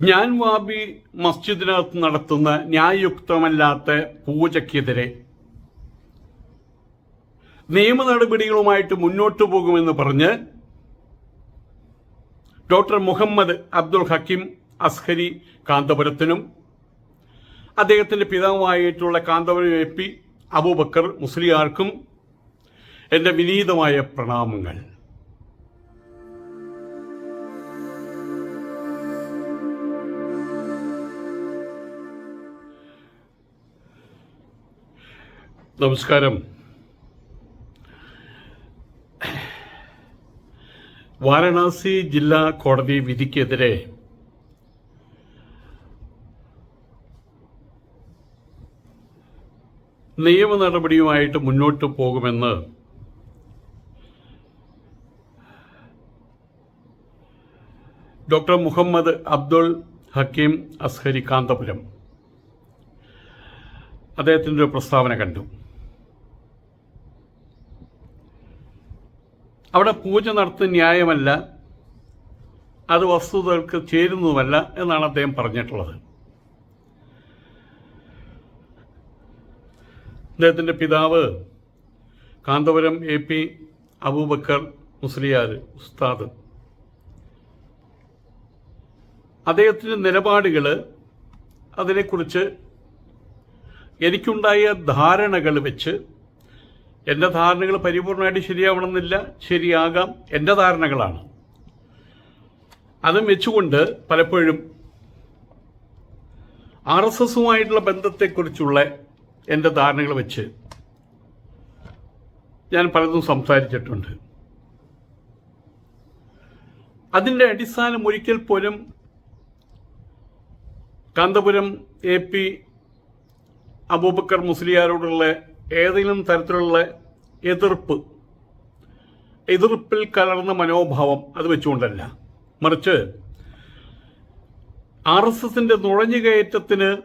ഞാൻ വാബി മസ്ജിദിനകത്ത് നടത്തുന്ന ന്യായയുക്തമല്ലാത്ത പൂജയ്ക്കെതിരെ നിയമ നടപടികളുമായിട്ട് മുന്നോട്ടു പോകുമെന്ന് പറഞ്ഞ് ഡോക്ടർ മുഹമ്മദ് അബ്ദുൽ ഹക്കിം അസ്ഹരി കാന്തപുരത്തിനും അദ്ദേഹത്തിന്റെ പിതാവുമായിട്ടുള്ള കാന്തപുരം എ പി അബൂബക്കർ മുസ്ലിയാർക്കും എന്റെ വിനീതമായ പ്രണാമങ്ങൾ. നമസ്കാരം. വാരണാസി ജില്ലാ കോടതി വിധിക്കെതിരെ നിയമ നടപടിയുമായിട്ട് മുന്നോട്ട് പോകുമെന്ന് ഡോക്ടർ മുഹമ്മദ് അബ്ദുൾ ഹക്കീം അസ്ഹരി കാന്തപുരം അദ്ദേഹത്തിന്റെ ഒരു പ്രസ്താവന കണ്ടു. അവിടെ പൂജ നടത്തുന്ന ന്യായമല്ല അത് വസ്തുതകൾക്ക് ചേരുന്നതുമല്ല എന്നാണ് അദ്ദേഹം പറഞ്ഞിട്ടുള്ളത്. അദ്ദേഹത്തിന്റെ പിതാവ് കാന്തപുരം എ പി അബൂബക്കർ മുസ്ലിയാർ ഉസ്താദ്. അദ്ദേഹത്തിന്റെ നിലപാടുകൾ അതിനെക്കുറിച്ച് എനിക്കുണ്ടായ ധാരണകൾ വെച്ച് എന്റെ ധാരണകൾ പരിപൂർണമായിട്ട് ശരിയാവണമെന്നില്ല ശരിയാകാം എന്റെ ധാരണകളാണ്. അതും വെച്ചുകൊണ്ട് പലപ്പോഴും ആർ എസ് എസുമായിട്ടുള്ള ബന്ധത്തെക്കുറിച്ചുള്ള എന്റെ ധാരണകൾ വെച്ച് ഞാൻ പലതും സംസാരിച്ചിട്ടുണ്ട്. അതിന്റെ അടിസ്ഥാനം ഒരിക്കൽ പോലും കാന്തപുരം എ പി അബൂബക്കർ മുസ്ലിയാരോടുള്ള ഏതെങ്കിലും തരത്തിലുള്ള എതിർപ്പ് എതിർപ്പിൽ കലർന്ന മനോഭാവം അത് വെച്ചുകൊണ്ടല്ല. മറിച്ച് ആർ എസ് എസിന്റെ നുഴഞ്ഞുകയറ്റത്തിന്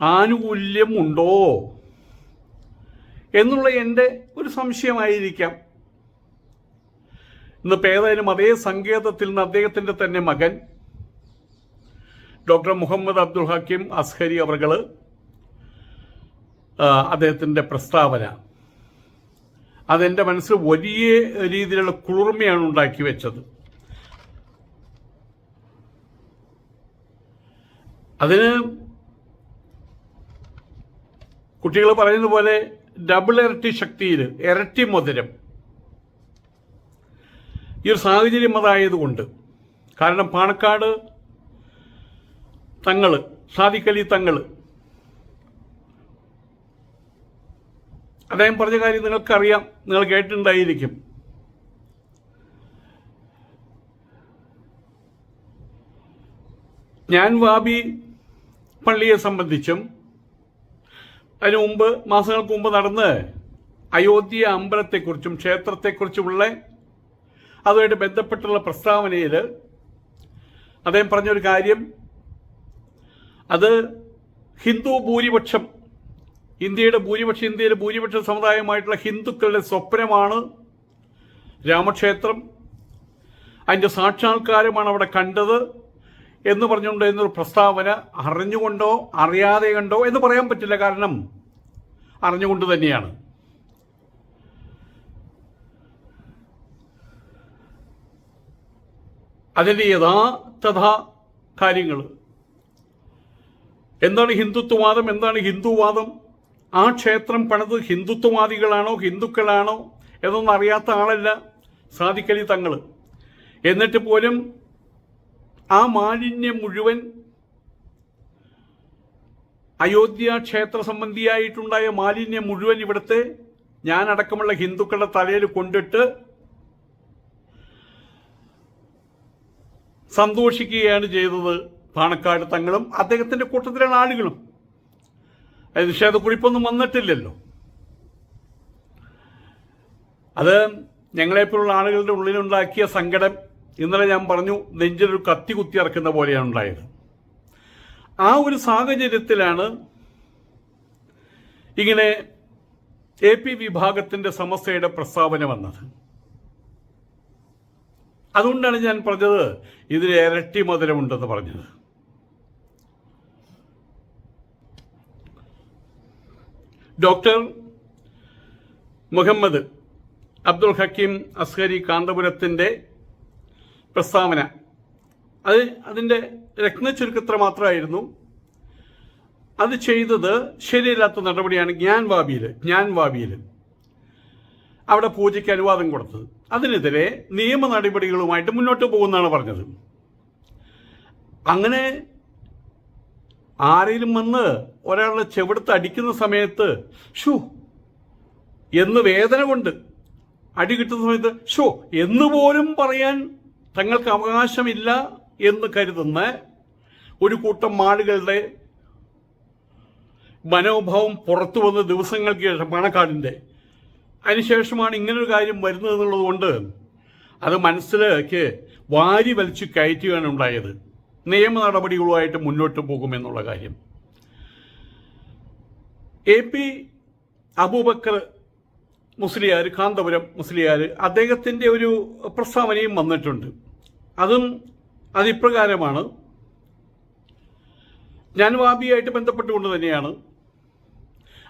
ആനുകൂല്യം ഉണ്ടോ എന്നുള്ള എന്റെ ഒരു സംശയമായിരിക്കാം. ഇന്ന് ഏതായാലും അതേ സങ്കേതത്തിൽ നിന്ന് അദ്ദേഹത്തിന്റെ തന്നെ മകൻ ഡോക്ടർ മുഹമ്മദ് അബ്ദുൽ ഹക്കീം അസ്ഹരി അവർകൾ അദ്ദേഹത്തിന്റെ പ്രസ്താവന. അതെന്റെ മനസ്സിൽ വലിയ രീതിയിലുള്ള കുളിർമയാണ് ഉണ്ടാക്കി വെച്ചത്. അതിന് കുട്ടികൾ പറയുന്ന പോലെ ഡബിൾ ഇരട്ടി ശക്തിയിൽ ഇരട്ടി മധുരം. ഈ ഒരു സാഹചര്യം അതായതുകൊണ്ട്. കാരണം പാണക്കാട് തങ്ങൾ സാദിക്കലി തങ്ങൾ അദ്ദേഹം പറഞ്ഞ കാര്യം നിങ്ങൾക്കറിയാം നിങ്ങൾ കേട്ടിട്ടുണ്ടായിരിക്കും. ഞാൻ വാബി പള്ളിയെ സംബന്ധിച്ചും അതിനു മുമ്പ് മാസങ്ങൾക്ക് മുമ്പ് നടന്ന് അയോധ്യ അമ്പലത്തെക്കുറിച്ചും ക്ഷേത്രത്തെക്കുറിച്ചുമുള്ള അതുമായിട്ട് ബന്ധപ്പെട്ടുള്ള പ്രസ്താവനയിൽ അദ്ദേഹം പറഞ്ഞൊരു കാര്യം. അത് ഹിന്ദു ഭൂരിപക്ഷം ഇന്ത്യയുടെ ഭൂരിപക്ഷ ഇന്ത്യയിലെ ഭൂരിപക്ഷ സമുദായമായിട്ടുള്ള ഹിന്ദുക്കളുടെ സ്വപ്നമാണ് രാമക്ഷേത്രം. അതിന്റെ സാക്ഷാത്കാരമാണ് അവിടെ കണ്ടത് എന്ന് പറഞ്ഞുകൊണ്ട് എന്നൊരു പ്രസ്താവന അറിഞ്ഞുകൊണ്ടോ അറിയാതെ കണ്ടോ എന്ന് പറയാൻ പറ്റില്ല. കാരണം അറിഞ്ഞുകൊണ്ട് തന്നെയാണ്. അതിന്റെ യഥാർത്ഥ കാര്യങ്ങൾ എന്താണ് ഹിന്ദുത്വവാദം? എന്താണ് ഹിന്ദുവാദം? ആ ക്ഷേത്രം പണിത് ഹിന്ദുത്വവാദികളാണോ ഹിന്ദുക്കളാണോ എന്നൊന്നും അറിയാത്ത ആളല്ല സാധിക്കലി തങ്ങൾ എന്നിട്ട് പോലും ആ മാലിന്യം മുഴുവൻ അയോധ്യ ക്ഷേത്ര സംബന്ധിയായിട്ടുണ്ടായ മാലിന്യം മുഴുവൻ ഇവിടുത്തെ ഞാനടക്കമുള്ള ഹിന്ദുക്കളുടെ തലയിൽ കൊണ്ടിട്ട് സന്തോഷിക്കുകയാണ് ചെയ്തത് പാണക്കാട് തങ്ങളും അദ്ദേഹത്തിന്റെ കൂട്ടത്തിലുള്ള ആളുകളും. നിഷേധക്കുറിപ്പൊന്നും വന്നിട്ടില്ലല്ലോ. അത് ഞങ്ങളെപ്പോലുള്ള ആളുകളുടെ ഉള്ളിലുണ്ടാക്കിയ സങ്കടം ഇന്നലെ ഞാൻ പറഞ്ഞു നെഞ്ചിലൊരു കത്തി കുത്തി ഇറക്കുന്ന പോലെയാണ് ഉണ്ടായത്. ആ ഒരു സാഹചര്യത്തിലാണ് ഇങ്ങനെ എ പി വിഭാഗത്തിന്റെ സമസ്തയുടെ പ്രസ്താവന വന്നത്. അതുകൊണ്ടാണ് ഞാൻ പറഞ്ഞത് ഇതിൽ ഇരട്ടി മധുരമുണ്ടെന്ന് പറഞ്ഞത്. ഡോക്ടർ മുഹമ്മദ് അബ്ദുൽ ഹക്കീം അസ്ഹരി കാന്തപുരത്തിന്റെ പ്രസ്താവന. അത് അതിന്റെ രത്നചുരുക്കത്ര മാത്രമായിരുന്നു. അത് ചെയ്തത് ശരിയല്ലാത്ത നടപടിയാണ് ജ്ഞാൻ വാബിയിൽ ജ്ഞാൻ വാബിയിൽ അവിടെ പൂജയ്ക്ക് അനുവാദം കൊടുത്തത്. അതിനെതിരെ നിയമ നടപടികളുമായിട്ട് മുന്നോട്ട് പോകുന്നതാണ് പറഞ്ഞത്. അങ്ങനെ ആരെങ്കിലും വന്ന് ഒരാളുടെ ചെവിടുത്ത് അടിക്കുന്ന സമയത്ത് ഷൂ എന്ന് വേദന കൊണ്ട് അടി കിട്ടുന്ന സമയത്ത് ഷോ എന്ന് പോലും പറയാൻ തങ്ങൾക്ക് അവകാശമില്ല എന്ന് കരുതുന്ന ഒരു കൂട്ടം ആളുകളുടെ മനോഭാവം പുറത്തു വന്ന ദിവസങ്ങൾക്ക് ശേഷം പണക്കാടിന്റെ അതിനുശേഷമാണ് ഇങ്ങനൊരു കാര്യം വരുന്നത് എന്നുള്ളത് കൊണ്ട് അത് മനസ്സിലേക്ക് വാരി വലിച്ചു കയറ്റുകയാണ് ഉണ്ടായത്. നിയമ നടപടികളുമായിട്ട് മുന്നോട്ട് പോകുമെന്നുള്ള കാര്യം. എ പി അബൂബക്കർ മുസ്ലിയാർ കാന്തപുരം മുസ്ലിയാർ അദ്ദേഹത്തിന്റെ ഒരു പ്രസ്താവനയും വന്നിട്ടുണ്ട്. അതും അതിപ്രകാരമാണ്. ഞാൻ വാബിയായിട്ട് ബന്ധപ്പെട്ടുകൊണ്ട് തന്നെയാണ്.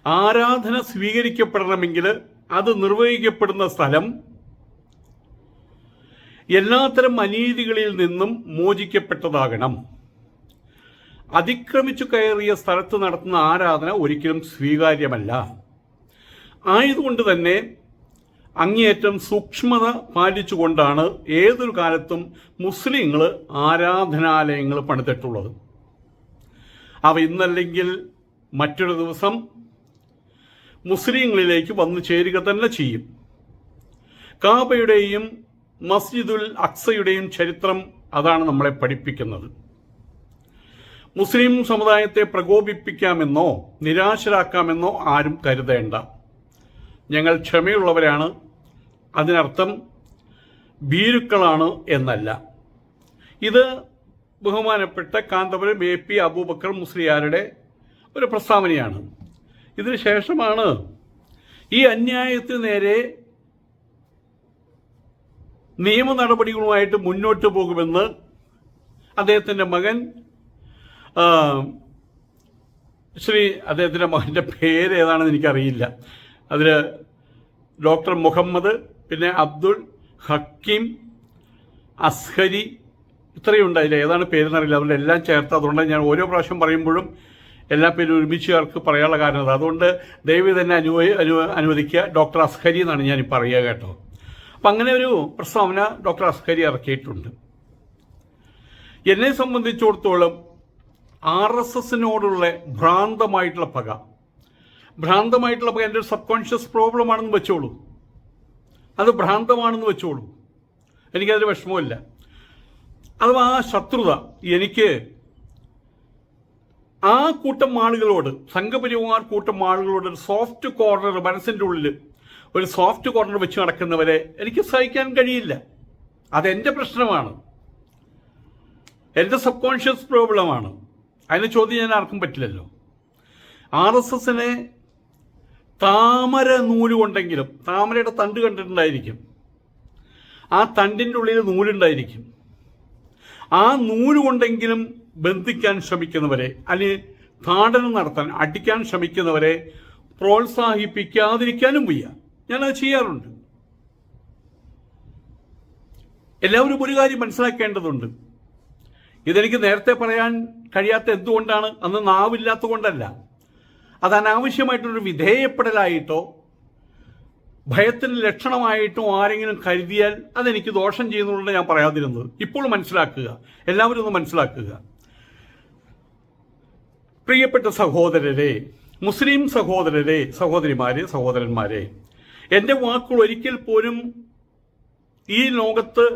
ആരാധന സ്വീകരിക്കപ്പെടണമെങ്കിൽ അത് നിർവഹിക്കപ്പെടുന്ന സ്ഥലം എല്ലാത്തരം അനീതികളിൽ നിന്നും മോചിക്കപ്പെട്ടതാകണം. അതിക്രമിച്ചു കയറിയ സ്ഥലത്ത് നടത്തുന്ന ആരാധന ഒരിക്കലും സ്വീകാര്യമല്ല. ആയതുകൊണ്ട് തന്നെ അങ്ങേയറ്റം സൂക്ഷ്മത പാലിച്ചുകൊണ്ടാണ് ഏതൊരു കാലത്തും മുസ്ലിങ്ങൾ ആരാധനാലയങ്ങൾ പണിതിട്ടുള്ളത്. അവ ഇന്നല്ലെങ്കിൽ മറ്റൊരു ദിവസം മുസ്ലിങ്ങളിലേക്ക് വന്നു ചേരുക തന്നെ ചെയ്യും. കാബയുടെയും മസ്ജിദുൽ അക്സയുടെയും ചരിത്രം അതാണ് നമ്മളെ പഠിപ്പിക്കുന്നത്. മുസ്ലിം സമുദായത്തെ പ്രകോപിപ്പിക്കാമെന്നോ നിരാശരാക്കാമെന്നോ ആരും കരുതേണ്ട. ഞങ്ങൾ ക്ഷമയുള്ളവരാണ്. അതിനർത്ഥം ഭീരുക്കളാണ് എന്നല്ല. ഇത് ബഹുമാനപ്പെട്ട കാന്തപുരം എ പി അബൂബക്കർ മുസ്ലിയാരുടെ ഒരു പ്രസ്താവനയാണ്. ഇതിനു ശേഷമാണ് ഈ അന്യായത്തിന് നേരെ നിയമ നടപടികളുമായിട്ട് മുന്നോട്ട് പോകുമെന്ന് അദ്ദേഹത്തിന്റെ മകൻ ശ്രീ അദ്ദേഹത്തിന്റെ മകന്റെ പേര് ഏതാണെന്ന് എനിക്കറിയില്ല. അതിൽ ഡോക്ടർ മുഹമ്മദ് പിന്നെ അബ്ദുൾ ഹക്കീം അസ്ഹരി ഇത്രയും അതിൽ ഏതാണ് പേരെന്നറിയില്ല. അവരുടെ എല്ലാം ചേർത്ത് അതുകൊണ്ട് ഞാൻ ഓരോ പ്രാവശ്യം പറയുമ്പോഴും എല്ലാ പേരും ഒരുമിച്ച് ചേർക്ക് പറയാനുള്ള കാരണം അതുകൊണ്ട് ദയവ് തന്നെ അനുവ അനുവദിക്കുക. ഡോക്ടർ അസ്ഹരി എന്നാണ് ഞാൻ പറയുക കേട്ടോ. അപ്പം അങ്ങനെ ഒരു പ്രസ്താവന ഡോക്ടർ അസ്കരി ഇറക്കിയിട്ടുണ്ട്. എന്നെ സംബന്ധിച്ചിടത്തോളം ആർ എസ് എസിനോടുള്ള ഭ്രാന്തമായിട്ടുള്ള പക. ഭ്രാന്തമായിട്ടുള്ള പക എന്റെ ഒരു സബ് കോൺഷ്യസ് പ്രോബ്ലം ആണെന്ന് വെച്ചോളൂ. അത് ഭ്രാന്തമാണെന്ന് വെച്ചോളൂ. എനിക്കതിൽ വിഷമമില്ല അഥവാ ആ ശത്രുത എനിക്ക് ആ കൂട്ടം ആളുകളോട് സംഘപരിവാർ കൂട്ടം ആളുകളോട് ഒരു സോഫ്റ്റ് കോർണർ മനസ്സിന്റെ ഉള്ളിൽ ഒരു സോഫ്റ്റ് കോർണർ വെച്ച് നടക്കുന്നവരെ എനിക്ക് സഹിക്കാൻ കഴിയില്ല. അതെന്റെ പ്രശ്നമാണ്. എന്റെ സബ് കോൺഷ്യസ് പ്രോബ്ലമാണ്. അതിനെ ചോദ്യം ഞാൻ ആർക്കും പറ്റില്ലല്ലോ. ആർ എസ് എസിനെ താമര നൂലുകൊണ്ടെങ്കിലും താമരയുടെ തണ്ട് കണ്ടിട്ടുണ്ടായിരിക്കും. ആ തണ്ടിന്റെ ഉള്ളിൽ നൂലുണ്ടായിരിക്കും. ആ നൂലുകൊണ്ടെങ്കിലും ബന്ധിക്കാൻ ശ്രമിക്കുന്നവരെ അല്ലെങ്കിൽ താടനം നടത്താൻ അടിക്കാൻ ശ്രമിക്കുന്നവരെ പ്രോത്സാഹിപ്പിക്കാതിരിക്കാനും വയ്യ. ഞാനത് ചെയ്യാറുണ്ട്. എല്ലാവരും ഒരു കാര്യം മനസ്സിലാക്കേണ്ടതുണ്ട്. ഇതെനിക്ക് നേരത്തെ പറയാൻ കഴിയാത്ത എന്തുകൊണ്ടാണ്? അന്ന് നാവില്ലാത്ത കൊണ്ടല്ല അത് അനാവശ്യമായിട്ടൊരു വിധേയപ്പെടലായിട്ടോ ഭയത്തിന് ലക്ഷണമായിട്ടോ ആരെങ്കിലും കരുതിയാൽ അതെനിക്ക് ദോഷം ചെയ്യുന്നുണ്ടെന്ന് ഞാൻ പറയാതിരുന്നത്. ഇപ്പോൾ മനസ്സിലാക്കുക. എല്ലാവരും ഒന്ന് മനസ്സിലാക്കുക. പ്രിയപ്പെട്ട സഹോദരരെ മുസ്ലിം സഹോദരരെ സഹോദരിമാരെ സഹോദരന്മാരെ എന്റെ വാക്കുകൾ ഒരിക്കൽ പോലും ഈ ലോകത്ത്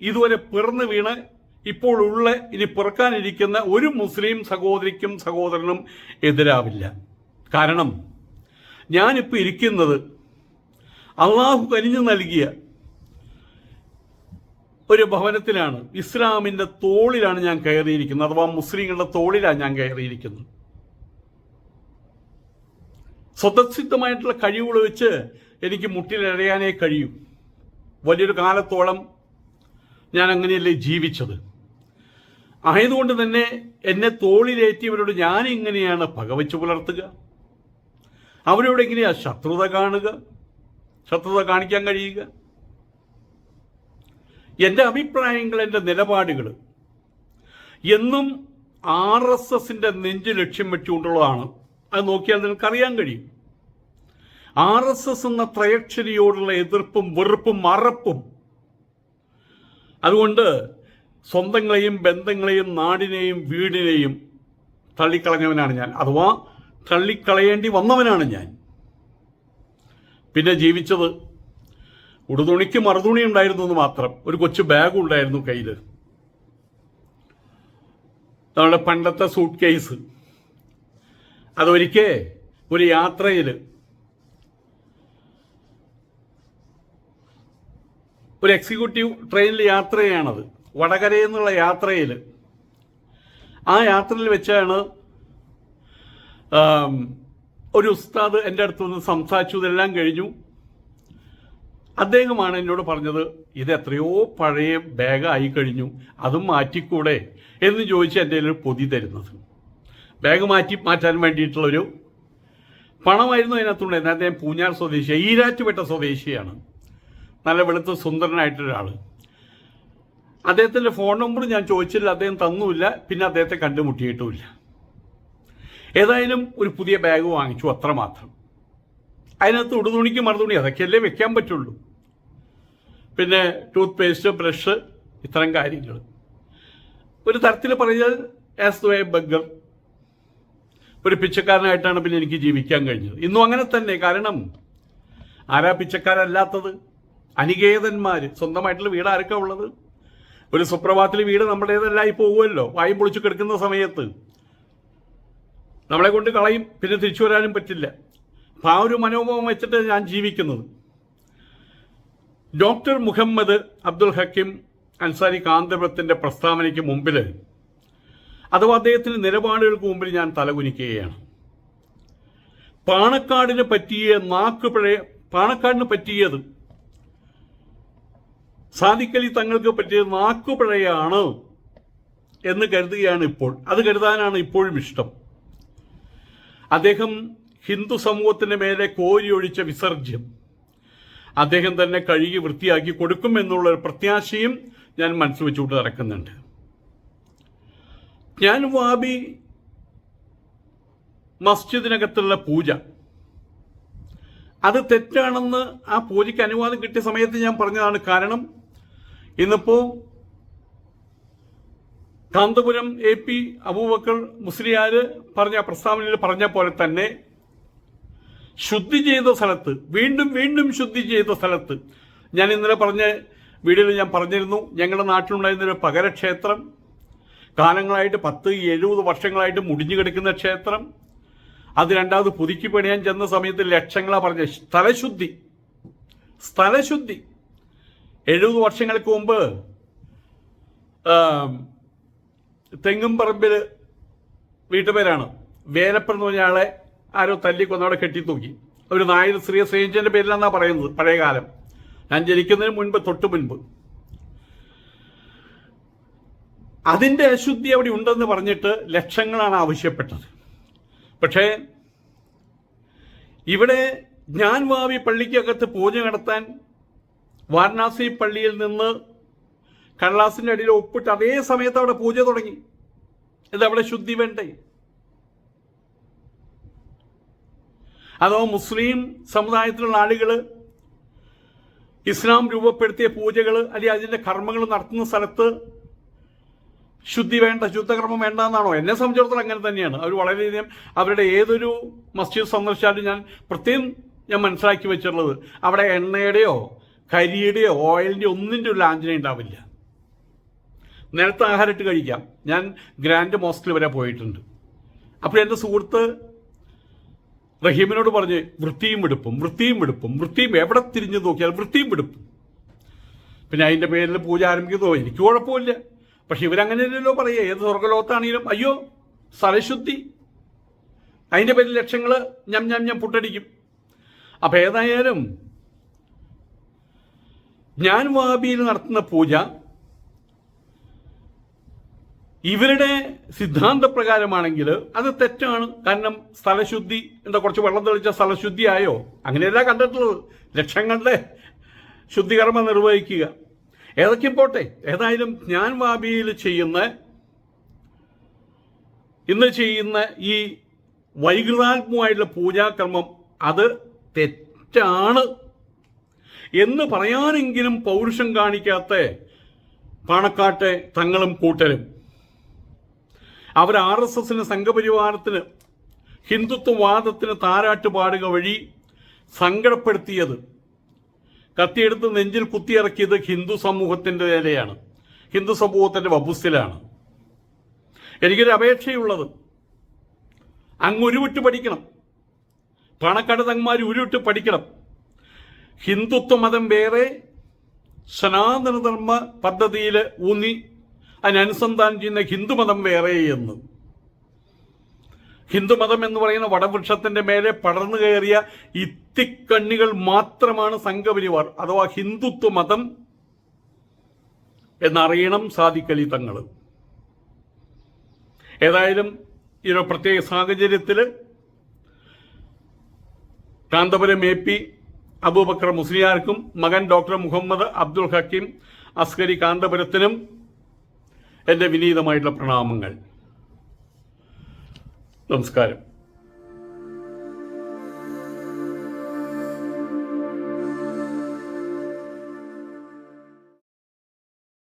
ഇതുവരെ പിറന്നു വീണ് ഇപ്പോൾ ഉള്ള ഇനി പിറക്കാനിരിക്കുന്ന ഒരു മുസ്ലിം സഹോദരിക്കും സഹോദരനും എതിരാവില്ല. കാരണം ഞാനിപ്പോൾ ഇരിക്കുന്നത് അള്ളാഹു കനിഞ്ഞു നൽകിയ ഒരു ഭവനത്തിലാണ്. ഇസ്ലാമിന്റെ തോളിലാണ് ഞാൻ കയറിയിരിക്കുന്നത് അഥവാ മുസ്ലിങ്ങളുടെ തോളിലാണ് ഞാൻ കയറിയിരിക്കുന്നത്. സ്വതസിദ്ധമായിട്ടുള്ള കഴിവുകൾ വെച്ച് എനിക്ക് മുട്ടിലടയാനേ കഴിയൂ. വലിയൊരു കാലത്തോളം ഞാൻ അങ്ങനെയല്ലേ ജീവിച്ചത്. ആയതുകൊണ്ട് തന്നെ എന്നെ തോളിലേറ്റിയവരോട് ഞാൻ എങ്ങനെയാണ് പകവച്ചു പുലർത്തുക. അവരോട് എങ്ങനെയാ ശത്രുത കാണുക? ശത്രുത കാണിക്കാൻ കഴിയുക? എന്റെ അഭിപ്രായങ്ങൾ എന്റെ നിലപാടുകൾ എന്നും ആർ എസ് എസിന്റെ നെഞ്ച് ലക്ഷ്യം വെച്ചുകൊണ്ടുള്ളതാണ്. അത് നോക്കിയാൽ നിങ്ങൾക്കറിയാൻ കഴിയും. ആർ എസ് എസ് എന്ന ത്രയക്ഷരിയോടുള്ള എതിർപ്പും വെറുപ്പും മറപ്പും. അതുകൊണ്ട് സ്വന്തങ്ങളെയും ബന്ധങ്ങളെയും നാടിനെയും വീടിനെയും തള്ളിക്കളഞ്ഞവനാണ് ഞാൻ. അഥവാ തള്ളിക്കളയേണ്ടി വന്നവനാണ് ഞാൻ. പിന്നെ ജീവിച്ചത് ഉടുതുണിക്ക് മറുതുണി ഉണ്ടായിരുന്നു എന്ന് മാത്രം. ഒരു കൊച്ചു ബാഗും ഉണ്ടായിരുന്നു കയ്യിൽ നമ്മുടെ പണ്ടത്തെ സൂട്ട് കേസ് അതൊരിക്കൽ ഒരു യാത്രയിൽ ഒരു എക്സിക്യൂട്ടീവ് ട്രെയിനിൽ യാത്ര ചെയ്യാണത് വടകരയിൽ നിന്നുള്ള യാത്രയിൽ ആ യാത്രയിൽ വെച്ചാണ് ഒരു ഉസ്താദ് എന്റെ അടുത്ത് വന്ന് സംസാരിച്ചു. ഇതെല്ലാം കഴിഞ്ഞു. അദ്ദേഹമാണ് എന്നോട് പറഞ്ഞത് ഇത് എത്രയോ പഴയ ബാഗായി കഴിഞ്ഞു. അതും മാറ്റിക്കൂടെ? എന്ന് ചോദിച്ച് എന്റെ ഒരു പൊതി തരുന്നത്. ബാഗ് മാറ്റി മാറ്റാൻ വേണ്ടിയിട്ടുള്ളൊരു പണമായിരുന്നു അതിനകത്തുണ്ടായിരുന്നത്. അദ്ദേഹം പൂഞ്ഞാർ സ്വദേശി ഈരാറ്റുപെട്ട സ്വദേശിയാണ്. നല്ല വെളുത്ത സുന്ദരനായിട്ടൊരാൾ അദ്ദേഹത്തിന്റെ ഫോൺ നമ്പർ ഞാൻ ചോദിച്ചില്ല അദ്ദേഹം തന്നുമില്ല പിന്നെ അദ്ദേഹത്തെ കണ്ടുമുട്ടിയിട്ടുമില്ല. ഏതായാലും ഒരു പുതിയ ബാഗ് വാങ്ങിച്ചു അത്രമാത്രം. അതിനകത്ത് ഉടുതുണിക്ക് മറുതുണി അതൊക്കെയല്ലേ വെക്കാൻ പറ്റുള്ളൂ. പിന്നെ ടൂത്ത് പേസ്റ്റ് ബ്രഷ് ഇത്തരം കാര്യങ്ങൾ ഒരു തരത്തിൽ പറഞ്ഞാൽ ആസ് ദ വേ ബഗ്ഗർ ഒരു പിച്ചക്കാരനായിട്ടാണ് പിന്നെ എനിക്ക് ജീവിക്കാൻ കഴിഞ്ഞത്. ഇന്നും അങ്ങനെ തന്നെ. കാരണം ആരാ പിച്ചക്കാരല്ലാത്തത്? അനികേതന്മാർ സ്വന്തമായിട്ടുള്ള വീട് ആരൊക്കെ ഉള്ളത്? ഒരു സുപ്രഭാതത്തിൽ വീട് നമ്മുടേതല്ലായി പോകുമല്ലോ വായും പൊളിച്ചു കിടക്കുന്ന സമയത്ത്. നമ്മളെ കൊണ്ട് കളയും പിന്നെ തിരിച്ചു വരാനും പറ്റില്ല. അപ്പം ആ ഒരു മനോഭാവം വെച്ചിട്ട് ഞാൻ ജീവിക്കുന്നത്. ഡോക്ടർ മുഹമ്മദ് അബ്ദുൽ ഹക്കിം അൻസാരി കാന്തപുരത്തിന്റെ പ്രസ്താവനയ്ക്ക് മുമ്പിൽ അഥവാ അദ്ദേഹത്തിന്റെ നിലപാടുകൾക്ക് മുമ്പിൽ ഞാൻ തലകുനിക്കുകയാണ്. പാണക്കാടിന് പറ്റിയ നാക്ക് പിഴയ പാണക്കാടിന് പറ്റിയത് സാദിക്കലി തങ്ങൾക്ക് പറ്റിയ നാക്കുപിഴയാണ് എന്ന് കരുതുകയാണ് ഇപ്പോൾ. അത് കരുതാനാണ് ഇപ്പോഴും ഇഷ്ടം. അദ്ദേഹം ഹിന്ദു സമൂഹത്തിന് മേലെ കോരിയൊഴിച്ച വിസർജ്യം. അദ്ദേഹം തന്നെ കഴുകി വൃത്തിയാക്കി കൊടുക്കും എന്നുള്ള ഒരു പ്രത്യാശയും ഞാൻ മനസ്സ് വെച്ചുകൊണ്ട് നടക്കുന്നുണ്ട്. ഞാൻ വാബി മസ്ജിദിനകത്തുള്ള പൂജ. അത് തെറ്റാണെന്ന് ആ പൂജയ്ക്ക് അനുവാദം കിട്ടിയ സമയത്ത് ഞാൻ പറഞ്ഞതാണ് കാരണം ഇന്നിപ്പോ കാന്തപുരം എ പി അബൂബക്കർ മുസ്ലിയാർ പറഞ്ഞ പ്രസ്താവനയിൽ പറഞ്ഞ പോലെ തന്നെ ശുദ്ധി ചെയ്ത സ്ഥലത്ത് വീണ്ടും വീണ്ടും ശുദ്ധി ചെയ്ത സ്ഥലത്ത് ഞാൻ ഇന്നലെ പറഞ്ഞ വീഡിയോയിൽ ഞാൻ പറഞ്ഞിരുന്നു ഞങ്ങളുടെ നാട്ടിലുണ്ടായിരുന്ന ഒരു പകരക്ഷേത്രം കാലങ്ങളായിട്ട് പത്ത് എഴുപത് വർഷങ്ങളായിട്ട് മുടിഞ്ഞു കിടക്കുന്ന ക്ഷേത്രം അത് രണ്ടാമത് പുതുക്കി പണിയാൻ ചെന്ന സമയത്ത് ലക്ഷങ്ങളാണ് പറഞ്ഞ സ്ഥലശുദ്ധി സ്ഥലശുദ്ധി. എഴുപത് വർഷങ്ങൾക്ക് മുമ്പ് തെങ്ങും തെങ്ങുംപറമ്പിൽ വീട്ടുപേരാണ്. വേലപ്പൻ എന്ന് പറഞ്ഞ ആളെ ആരോ തല്ലിക്കൊന്നവിടെ കെട്ടിത്തൂക്കി ഒരു നായർ ശ്രീ ശ്രീജന്റെ പേരിലാണെന്നാണ് പറയുന്നത് പഴയ കാലം. ഞാൻ ജനിക്കുന്നതിന് മുൻപ് തൊട്ടു മുൻപ്. അതിന്റെ അശുദ്ധി അവിടെ ഉണ്ടെന്ന് പറഞ്ഞിട്ട് ലക്ഷങ്ങളാണ് ആവശ്യപ്പെട്ടത്. പക്ഷേ ഇവിടെ ഞാൻ വാവി പള്ളിക്കകത്ത് പൂജ നടത്താൻ വാരണാസി പള്ളിയിൽ നിന്ന് കടലാസിന്റെ അടിയിൽ ഒപ്പിട്ട് അതേ സമയത്ത് അവിടെ പൂജ തുടങ്ങി. ഇത് അവിടെ ശുദ്ധി വേണ്ടേ? അതോ മുസ്ലിം സമുദായത്തിലുള്ള ആളുകൾ ഇസ്ലാം രൂപപ്പെടുത്തിയ പൂജകൾ അല്ലെങ്കിൽ അതിന്റെ കർമ്മങ്ങൾ നടത്തുന്ന സ്ഥലത്ത് ശുദ്ധി വേണ്ട ശുദ്ധകർമ്മം വേണ്ട എന്നാണോ എന്നെ സംബന്ധിച്ചിടത്തോളം അങ്ങനെ തന്നെയാണ്. അവർ വളരെയധികം അവരുടെ ഏതൊരു മസ്ജിദ് സന്ദർശിച്ചാലും ഞാൻ പ്രത്യേകം ഞാൻ മനസ്സിലാക്കി വെച്ചിട്ടുള്ളത്. അവിടെ എണ്ണയുടെയോ കരിയുടെയോ ഓയിലിന്റെ ഒന്നിന്റെ ഒരു ലാഞ്ചന ഉണ്ടാവില്ല. നേരത്തെ ആഹാരം ഇട്ട് കഴിക്കാം. ഞാൻ ഗ്രാൻഡ് മോസ്കിൽ വരെ പോയിട്ടുണ്ട്. അപ്പോൾ എന്റെ സുഹൃത്ത് റഹീമിനോട് പറഞ്ഞ് വൃത്തിയും വെടുപ്പും വൃത്തിയും വെടുപ്പും വൃത്തിയും എവിടെ തിരിഞ്ഞു നോക്കിയാൽ വൃത്തിയും വെടുപ്പും. പിന്നെ അതിന്റെ പേരിൽ പൂജ ആരംഭിക്കുന്നതോ എനിക്ക് കുഴപ്പമില്ല. പക്ഷെ ഇവരങ്ങനെയല്ലല്ലോ പറയുക. ഏത് സ്വർഗലോകത്താണെങ്കിലും അയ്യോ സ്ഥലശുദ്ധി അതിന്റെ പേരിൽ ലക്ഷങ്ങൾ ഞം ഞം ഞം പുട്ടടിക്കും. അപ്പം ഏതായാലും ഞാൻ വാബിയിൽ നടത്തുന്ന പൂജ ഇവരുടെ സിദ്ധാന്തപ്രകാരമാണെങ്കിൽ അത് തെറ്റാണ്. കാരണം സ്ഥലശുദ്ധി എന്താ കുറച്ച് വെള്ളം തെളിച്ച സ്ഥലശുദ്ധി ആയോ? അങ്ങനെയല്ല കണ്ടിട്ടുള്ളത്. ലക്ഷങ്ങളുടെ ശുദ്ധികർമ്മം നിർവഹിക്കുക. ഏതൊക്കെ പോട്ടെ ഏതായാലും ഞാൻ വാബിയിൽ ചെയ്യുന്ന ഇന്ന് ചെയ്യുന്ന ഈ വൈകൃതാത്മമായിട്ടുള്ള പൂജാക്രമം അത് തെറ്റാണ്. എന്ന് പറയാനെങ്കിലും പൗരുഷം കാണിക്കാത്ത പാണക്കാട്ടെ തങ്ങളും കൂട്ടരും. അവർ ആർ എസ് എസിന് സംഘപരിവാരത്തിന് ഹിന്ദുത്വവാദത്തിന് താരാട്ടുപാടുക വഴി സങ്കടപ്പെടുത്തിയത്. കത്തിയെടുത്ത് നെഞ്ചിൽ കുത്തിയിറക്കിയത് ഹിന്ദു സമൂഹത്തിന്റെ നേരെയാണ്. ഹിന്ദു സമൂഹത്തിന്റെ വപുസ്സിലാണ്. എനിക്കൊരു അപേക്ഷയുള്ളത്. അങ്ങ് ഉരുവിട്ട് പഠിക്കണം. പാണക്കാട് തങ്ങന്മാർ ഉരുവിട്ട് പഠിക്കണം. ഹിന്ദുത്വ മതം വേറെ സനാതനധർമ്മ പദ്ധതിയിൽ ഊന്നി അതിനനുസന്ധാനം ചെയ്യുന്ന ഹിന്ദുമതം വേറെ എന്ന്. ഹിന്ദുമതം എന്ന് പറയുന്ന വടവൃക്ഷത്തിന്റെ മേലെ പടർന്നു കയറിയ ഇത്തിക്കണ്ണികൾ മാത്രമാണ് സംഘപരിവാർ അഥവാ ഹിന്ദുത്വ മതം എന്നറിയണം സാധിക്കലി തങ്ങൾ. ഏതായാലും ഈ പ്രത്യേക സാഹചര്യത്തിൽ കാന്തപുരം എ പി അബൂബക്കർ മുസ്ലിയാർക്കും മകൻ ഡോക്ടർ മുഹമ്മദ് അബ്ദുൽ ഹക്കീം അസ്കരി കാന്തപുരത്തിനും എന്റെ വിനീതമായിട്ടുള്ള പ്രണാമങ്ങൾ. നമസ്കാരം.